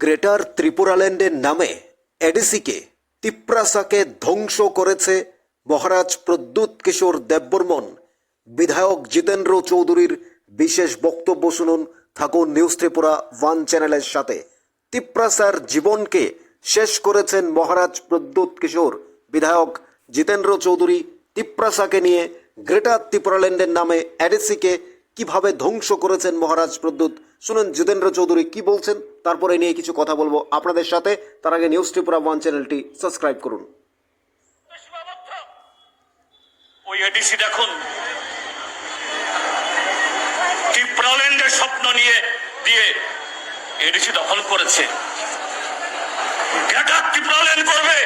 Greater ত্রিপুরাল্যান্ডের নামে এডিসিকে, তিপ্রাসাকে ধ্বংস করেছে মহারাজ প্রদ্যুৎ কিশোর দেববর্মন। বিধায়ক জিতেন্দ্র চৌধুরীর বিশেষ বক্তব্য শুনুন থাকুন নিউজ ত্রিপুরা ওয়ান চ্যানেলের সাথে। তিপ্রাসার জীবনকে শেষ করেছেন মহারাজ প্রদ্যুৎ কিশোর। বিধায়ক জিতেন্দ্র চৌধুরী তিপ্রাসাকে নিয়ে গ্রেটার ত্রিপুরাল্যান্ডের নামে এডিসিকে কীভাবে ধ্বংস করেছেন মহারাজ প্রদ্যুৎ? শুনুন জিতেন্দ্র চৌধুরী কি বলছেন? তারপরে নিয়ে কিছু কথা বলব আপনাদের সাথে। তার আগে নিউজ ত্রিপুরা ওয়ান চ্যানেলটি সাবস্ক্রাইব করুন। ওই এডিসি দেখুন। স্বপ্ন নিয়ে দিয়ে এডিসি দখল করেছে। গ্রেটার টিপ্রাল্যান্ড করবে।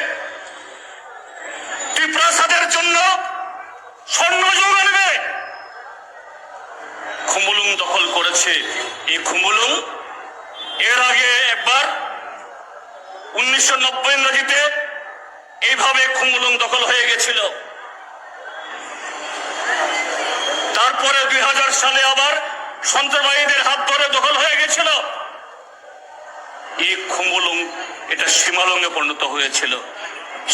টিপ্রাসাদের জন্য স্বর্ণ যোগ আনবে। খুমুলুং দখল করেছে। এই খুমুলুং এর আগে একবার উনিশশো নব্বই ইংরেজিতে এইভাবে খুমুলুং দখল হয়ে গেছিল। তারপরে দুই হাজার সালে আবার সন্ত্রাসবাদীদের হাত ধরে দখল হয়ে গেছিল। এই খুমুলুং এটা সীমালংয়ে পরিণত হয়েছিল।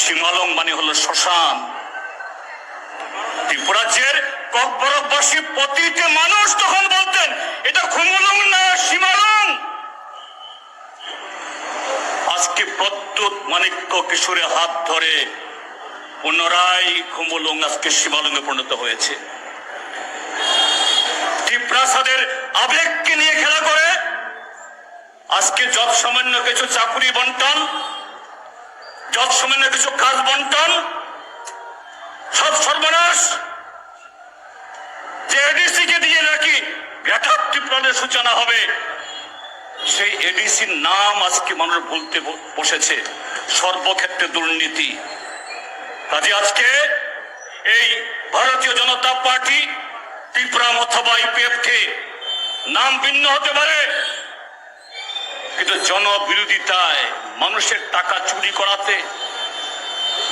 সীমালং মানে হলো শ্মশান। ত্রিপুরাজ্যের ককবরকবাসী প্রতিটি মানুষ তখন বলতেন, এটা খুমুলুং না সীমালং? আজকে প্রত্যুত মানিক্য কিশোরের হাত ধরে পুনরায় খুমুলুং আজকে সীমালঙ্গে পরিণত হয়েছে। টিপ্রাসাদের আবেগকে নিয়ে খেলা করে আজকে যত সামান্য কিছু চাকুরি বন্টন যত সামান্য কিছু কাজ বন্টন সব সর্বনাশ যে এডিসি কে দিয়ে নাকি গ্রেটার সূচনা হবে? সেই এডিসির নাম আজকে মানুষ বলতে বসেছে। সর্বক্ষেত্রে দুর্নীতি। কাজে আজকে এই ভারতীয় জনতা পার্টি ত্রিপুরাম অথবা ইপিএফ কে নাম ভিন্ন হতে পারে, কিন্তু জনবিরোধিতায় মানুষের টাকা চুরি করাতে,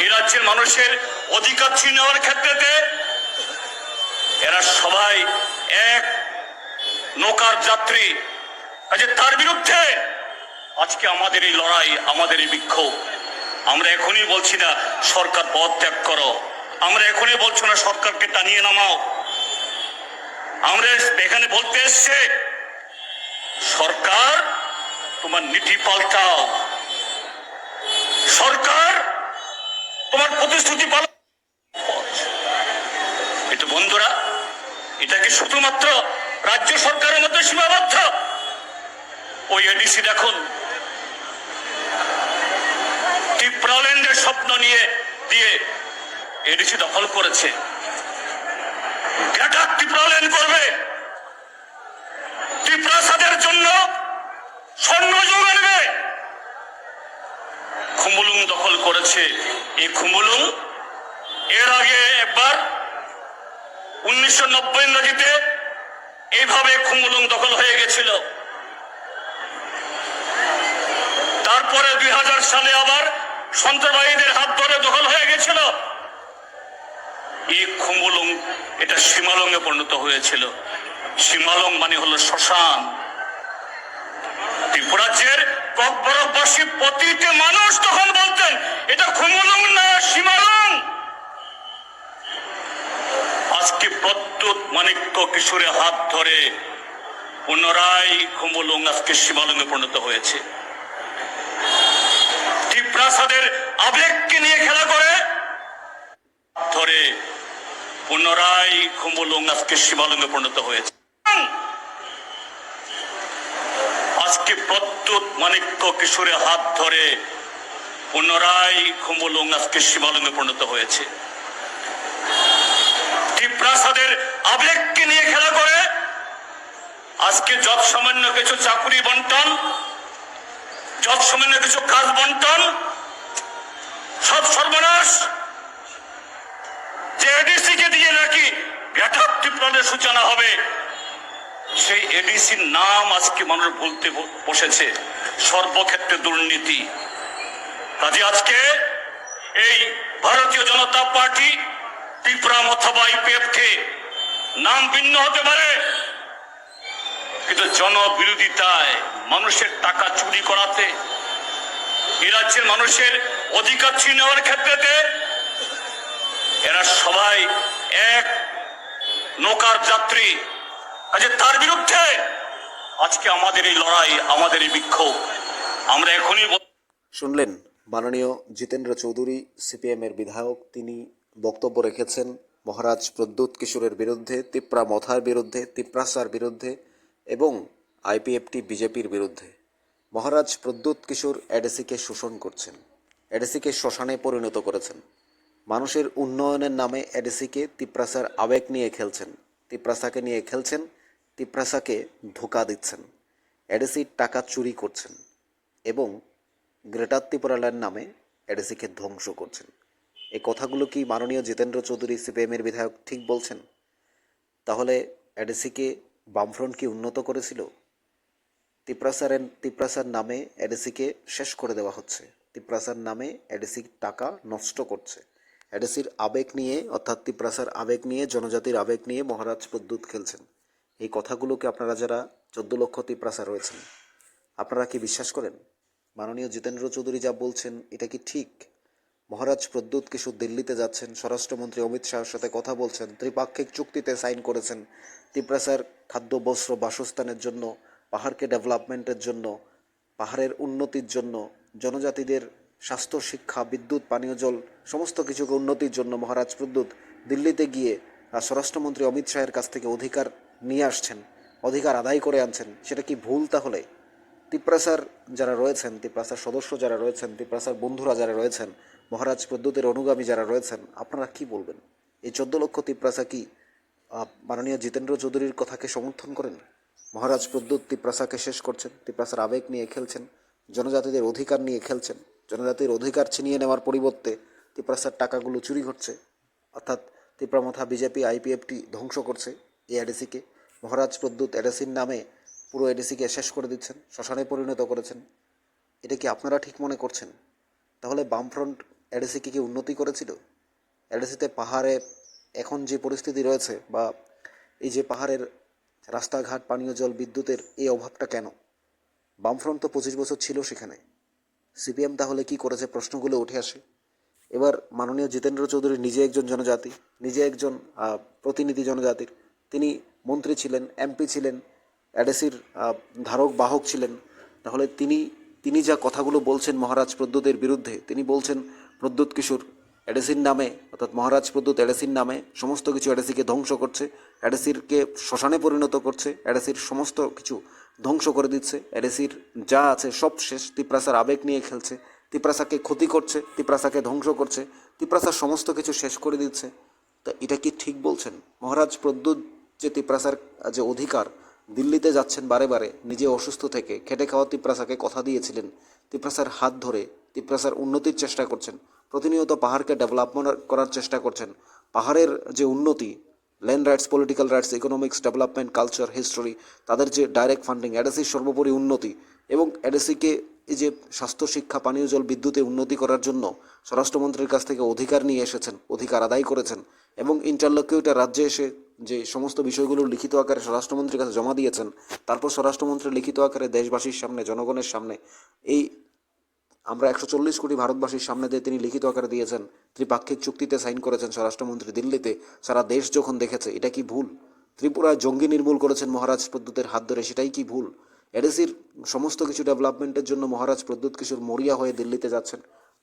এ রাজ্যের মানুষের অধিকার ছিনে নেওয়ার ক্ষেত্রেতে এরা সবাই এক। নৌকার যাত্রী। কাজে তার বিরুদ্ধে আজকে আমাদের এই লড়াই, আমাদের এই বিক্ষোভ। আমরা এখনই বলছি না, সরকার পদত্যাগ করো। আমরা এখনই বলছি না, সরকারকে টানিয়ে নামাও। আমরা এখানে বলতে এসছে, সরকার, তোমার নীতি পাল্টাও। সরকার, তোমার প্রতিশ্রুতি পালন এটা বন্ধুরা এটা কি শুধুমাত্র রাজ্য সরকারের মধ্যে সীমাবদ্ধ। ওই এডিসি দেখুন। টিপ্রাল্যান্ডের স্বপ্ন নিয়ে, দিয়ে এডিসি দখল করেছে। গ্রেটার করবে। টিপ্রাসাদের জন্য স্বর্ণ যোগ আনবে। খুমুলুং দখল করেছে। এই খুমুলুং এর আগে একবার উনিশশো নব্বই ইংরেজিতে এইভাবে খুমুলুং দখল হয়ে গেছিল। তারপরে দুই হাজার সালে আবার সন্ত্রাসবাদীদের হাত ধরে দখল হয়ে গেছিল। এই খুমুলুং এটা সীমালংয়ে পরিণত হয়েছিল। সীমালং মানে হলো শ্মশান। ত্রিপুরাজ্যের ককবরকবাসী প্রতিটি মানুষ তখন বলতেন, এটা খুমুলুং না সীমালং আজকে প্রত্যুত মানিক্য কিশোরের হাত ধরে পুনরায় খুমুলুং আজকে সীমালঙ্গে পরিণত হয়েছে। টিপ্রাসাদের আবেগকে নিয়ে খেলা করে ধরে পুনরায় খুমুলুং আজকে সীমালঙ্গে পরিণত হয়েছে। আজকে প্রত্যুত মানিক্য কিশোরের হাত ধরে পুনরায় খুমুলুং আজকে সীমালঙ্গে পরিণত হয়েছে। টিপ্রাসাদের আবেগকে নিয়ে খেলা করে। আজকে যত সামান্য কিছু চাকুরি বন্টন যত সামান্য কিছু কাজ বন্টন সব সর্বনাশ, যে এডিসি কে দিয়ে নাকি গ্রেটার টিপ্রানের সূচনা হবে, সেই এডিসির নাম আজকে মানুষ বলতে বসেছে, সর্বক্ষেত্রে দুর্নীতি। কাজে আজকে এই ভারতীয় জনতা পার্টি ত্রিপুরাম অথবা ইপিএফ নাম ভিন্ন হতে পারে, কিন্তু জনবিরোধিতায় মানুষের টাকা চুরি করাতে, এ রাজ্যের মানুষের অধিকার ছিনে নেওয়ার ক্ষেত্রেতে এরা সবাই এক নৌকার যাত্রী। আজ তার বিরুদ্ধে আজকে আমাদের এই লড়াই, আমাদের এই বিক্ষোভ, আমরা এখনই শুনলেন মাননীয় জিতেন্দ্র চৌধুরী, সিপিএমের বিধায়ক, তিনি বক্তব্য রেখেছেন মহারাজ প্রদ্যুৎ কিশোরের বিরুদ্ধে, তিপ্রা মথার বিরুদ্ধে, তিপ্রাসার বিরুদ্ধে এবং আইপিএফটি বিজেপির বিরুদ্ধে। মহারাজ প্রদ্যুৎ কিশোর এডিসিকে শোষণ করছেন। এডিসিকে শ্মশানে পরিণত করেছেন। মানুষের উন্নয়নের নামে এডিসিকে তিপ্রাসার আবেগ নিয়ে খেলছেন। তিপ্রাসাকে নিয়ে খেলছেন, তিপ্রাসাকে ধোকা দিচ্ছেন। এডিসির টাকা চুরি করছেন এবং গ্রেটার ত্রিপুরাল্যান্ড নামে এডিসিকে ধ্বংস করছেন। এই কথাগুলো কি মাননীয় জিতেন্দ্র চৌধুরী সিপিএমের বিধায়ক ঠিক বলছেন? তাহলে এডিসিকে বামফ্রন্ট কি উন্নত করেছিল? তিপ্রাসারের তিপ্রাসার নামে এডিসিকে শেষ করে দেওয়া হচ্ছে। তিপ্রাসার নামে এডিসি টাকা নষ্ট করছে। এডিসির আবেগ নিয়ে, অর্থাৎ তিপ্রাসার আবেগ নিয়ে, জনজাতির আবেগ নিয়ে মহারাজ প্রদ্যুৎ খেলছেন। এই কথাগুলোকে আপনারা যারা চোদ্দ লক্ষ তিপ্রাসা রয়েছেন, আপনারা কি বিশ্বাস করেন? মাননীয় জিতেন্দ্র চৌধুরী যা বলছেন, এটা কি ঠিক? মহারাজ প্রদ্যুৎ কিশোর দিল্লিতে যাচ্ছেন। স্বরাষ্ট্রমন্ত্রী অমিত শাহের সাথে কথা বলছেন। ত্রিপাক্ষিক চুক্তিতে সাইন করেছেন। তিপ্রাসার খাদ্য, বস্ত্র, বাসস্থানের জন্য, পাহাড়কে ডেভেলপমেন্টের জন্য, পাহাড়ের উন্নতির জন্য, জনজাতিদের স্বাস্থ্য, শিক্ষা, বিদ্যুৎ, পানীয় জল, সমস্ত কিছুকে উন্নতির জন্য মহারাজ প্রদ্যুৎ দিল্লিতে গিয়ে স্বরাষ্ট্রমন্ত্রী অমিত শাহের কাছ থেকে অধিকার নিয়ে আসছেন। অধিকার আদায় করে আনছেন। সেটা কি ভুল তাহলে? তিপ্রাসার যারা রয়েছেন তিপ্রাসার সদস্য যারা রয়েছেন তিপ্রাসার বন্ধুরা যারা রয়েছেন মহারাজ প্রদ্যুতের অনুগামী যারা রয়েছেন, আপনারা কি বলবেন? এই চোদ্দ লক্ষ তিপ্রাসা কি মাননীয় জিতেন্দ্র চৌধুরীর কথাকে সমর্থন করেন? মহারাজ প্রদ্যুৎ তিপ্রাসাকে শেষ করছেন, তিপ্রাসার আবেগ নিয়ে খেলছেন, জনজাতিদের অধিকার নিয়ে খেলছেন, জনজাতির অধিকার ছিনিয়ে নেওয়ার পরিবর্তে তিপ্রাসার টাকাগুলো চুরি হচ্ছে অর্থাৎ তিপ্রামথা বিজেপি আইপিএফটি ধ্বংস করছে এই এডিসিকে। মহারাজ প্রদ্যুৎ এডিসির নামে পুরো এডিসিকে শেষ করে দিচ্ছেন, শ্মশানে পরিণত করেছেন। এটা কি আপনারা ঠিক মনে করছেন? তাহলে বামফ্রন্ট এডিসিকে কি উন্নতি করেছিল? এডিসিতে পাহাড়ে এখন যে পরিস্থিতি রয়েছে বা এই যে পাহাড়ের রাস্তাঘাট, পানীয় জল, বিদ্যুতের এই অভাবটা কেন? বামফ্রন্ট তো পঁচিশ বছর ছিল সেখানে। সিপিএম তাহলে কি করেছে? প্রশ্নগুলো উঠে আসে। এবার মাননীয় জিতেন্দ্র চৌধুরী নিজে একজন জনজাতি, নিজে একজন প্রতিনিধি জনজাতির। তিনি মন্ত্রী ছিলেন, এমপি ছিলেন, অ্যাডেসির ধারক বাহক ছিলেন। তাহলে তিনি তিনি যা কথাগুলো বলছেন মহারাজ প্রদ্যুতের বিরুদ্ধে, তিনি বলছেন প্রদ্যুৎ কিশোর এডেসির নামে, অর্থাৎ মহারাজ প্রদ্যুৎ এডেসির নামে সমস্ত কিছু অ্যাডেসিকে ধ্বংস করছে, অ্যাডেসিরকে শ্মশানে পরিণত করছে, অ্যাডেসির সমস্ত কিছু ধ্বংস করে দিচ্ছে, অ্যাডেসির যা আছে সব শেষ, তিপ্রাসার আবেগ নিয়ে খেলছে, তিপ্রাসাকে ক্ষতি করছে, তিপ্রাসাকে ধ্বংস করছে, তিপ্রাসার সমস্ত কিছু শেষ করে দিচ্ছে। তা এটা কি ঠিক বলছেন? মহারাজ প্রদ্যুৎ যে তিপ্রাসার যে অধিকার, দিল্লিতে যাচ্ছেন বারে বারে, নিজে অসুস্থ থেকে, খেটে খাওয়া তিপ্রাসাকে কথা দিয়েছিলেন, তিপ্রাসার হাত ধরে তিপ্রাসার উন্নতির চেষ্টা করছেন। প্রতিনিয়ত পাহাড়কে ডেভেলপমেন্ট করার চেষ্টা করছেন। পাহাড়ের যে উন্নতি, land rights, political rights, economics, development, culture, history, তাদের যে ডাইরেক্ট ফান্ডিং এডেসির সর্বোপরি উন্নতি এবং এডেসিকে এই যে স্বাস্থ্য, শিক্ষা, পানীয় জল, বিদ্যুতে উন্নতি করার জন্য স্বরাষ্ট্রমন্ত্রীর কাছ থেকে অধিকার নিয়ে এসেছেন, অধিকার আদায় করেছেন এবং ইন্টারলকিউটার রাজ্যে এসে যে সমস্ত বিষয়গুলো লিখিত আকারে স্বরাষ্ট্রমন্ত্রীর কাছে জমা দিয়েছেন, তারপর স্বরাষ্ট্রমন্ত্রী লিখিত আকারে দেশবাসীর সামনে, জনগণের সামনে এই আমরা একশো চল্লিশ কোটি ভারতবাসীর সামনে দিয়ে তিনি লিখিত আকারে দিয়েছেন। ত্রিপাক্ষিক চুক্তিতে সাইন করেছেন স্বরাষ্ট্রমন্ত্রী দিল্লিতে। সারা দেশ যখন দেখেছে, এটা কি ভুল? ত্রিপুরায় জঙ্গি নির্মূল করেছেন মহারাজ প্রদ্যুতের হাত ধরে, সেটাই কি ভুল? এডিসির সমস্ত কিছু ডেভেলপমেন্টের জন্য মহারাজ প্রদ্যুৎ কিশোর মরিয়া হয়ে দিল্লিতে যাচ্ছেন।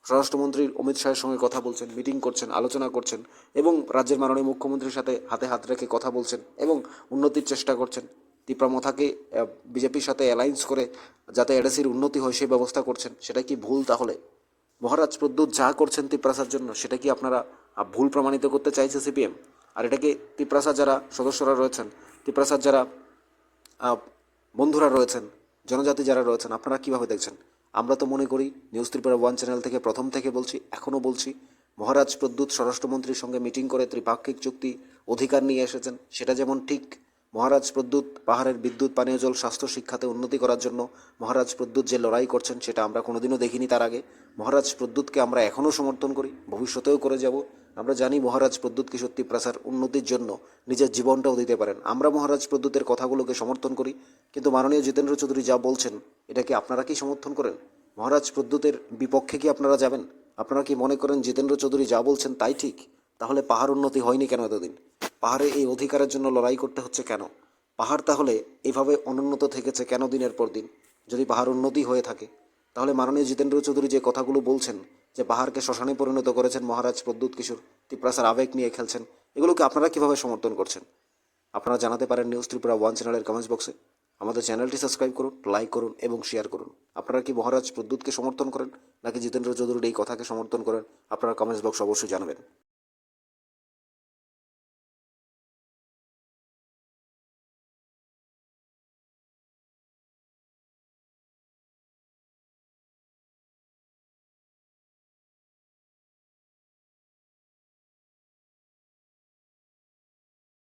স্বরাষ্ট্রমন্ত্রী অমিত শাহের সঙ্গে কথা বলছেন, মিটিং করছেন, আলোচনা করছেন এবং রাজ্যের মাননীয় মুখ্যমন্ত্রীর সাথে হাতে হাত রেখে কথা বলছেন এবং উন্নতির চেষ্টা করছেন। তিপ্রামথাকে বিজেপির সাথে অ্যালায়েন্স করে যাতে এডিসির উন্নতি হয়, সেই ব্যবস্থা করছেন। সেটা কি ভুল তাহলে? মহারাজ প্রদ্যুৎ যা করছেন তিপ্রাসার জন্য, সেটা কি আপনারা ভুল প্রমাণিত করতে চাইছে সিপিএম? আর এটাকে তিপ্রাসা যারা সদস্যরা রয়েছেন, তিপ্রাসার যারা বন্ধুরা রয়েছেন, জনজাতি যারা রয়েছেন, আপনারা কীভাবে দেখছেন? আমরা তো মনে করি নিউজ ত্রিপুরা ওয়ান চ্যানেল থেকে প্রথম থেকে বলছি, এখনও বলছি, মহারাজ প্রদ্যুৎ স্বরাষ্ট্রমন্ত্রীর সঙ্গে মিটিং করে ত্রিপাক্ষিক চুক্তি অধিকার নিয়ে এসেছেন, সেটা যেমন ঠিক মহারাজ প্রদ্যুৎ, পাহাড়ের বিদ্যুৎ, পানীয় জল, স্বাস্থ্য, শিক্ষাতে উন্নতি করার জন্য মহারাজ প্রদ্যুৎ যে লড়াই করছেন সেটা আমরা কোনোদিনও দেখিনি তার আগে। মহারাজ প্রদ্যুৎকে আমরা এখনও সমর্থন করি, ভবিষ্যতেও করে যাব। আমরা জানি মহারাজ প্রদ্যুৎ কিশোর তিপ্রাসার উন্নতির জন্য নিজের জীবনটাও দিতে পারেন। আমরা মহারাজ প্রদ্যুতের কথাগুলোকে সমর্থন করি, কিন্তু মাননীয় জিতেন্দ্র চৌধুরী যা বলছেন এটাকে আপনারা কি সমর্থন করেন? মহারাজ প্রদ্যুতের বিপক্ষে কি আপনারা যাবেন? আপনারা কি মনে করেন জিতেন্দ্র চৌধুরী যা বলছেন তাই ঠিক? তাহলে পাহাড় উন্নতি হয়নি কেন এতদিন? পাহাড়ে এই অধিকারের জন্য লড়াই করতে হচ্ছে কেন? পাহাড় তাহলে এভাবে অনুন্নত থেকেছে কেন দিনের পর দিন? যদি পাহাড় উন্নতি হয়ে থাকে, তাহলে মাননীয় জিতেন্দ্র চৌধুরী যে কথাগুলো বলছেন, যে পাহাড়কে শ্মশানে পরিণত করেছেন মহারাজ প্রদ্যুৎ কিশোর ত্রিপ্রাসার আবেগ নিয়ে খেলছেন, এগুলোকে আপনারা কীভাবে সমর্থন করছেন? আপনারা জানাতে পারেন নিউজ ত্রিপুরা ওয়ান চ্যানেলের কমেন্টস বক্সে আমাদের চ্যানেলটি সাবস্ক্রাইব করুন লাইক করুন এবং শেয়ার করুন। আপনারা কি মহারাজ প্রদ্যুৎকে সমর্থন করেন, নাকি জিতেন্দ্র চৌধুরীর এই কথাকে সমর্থন করেন, আপনারা কমেন্টস বক্স অবশ্যই জানাবেন।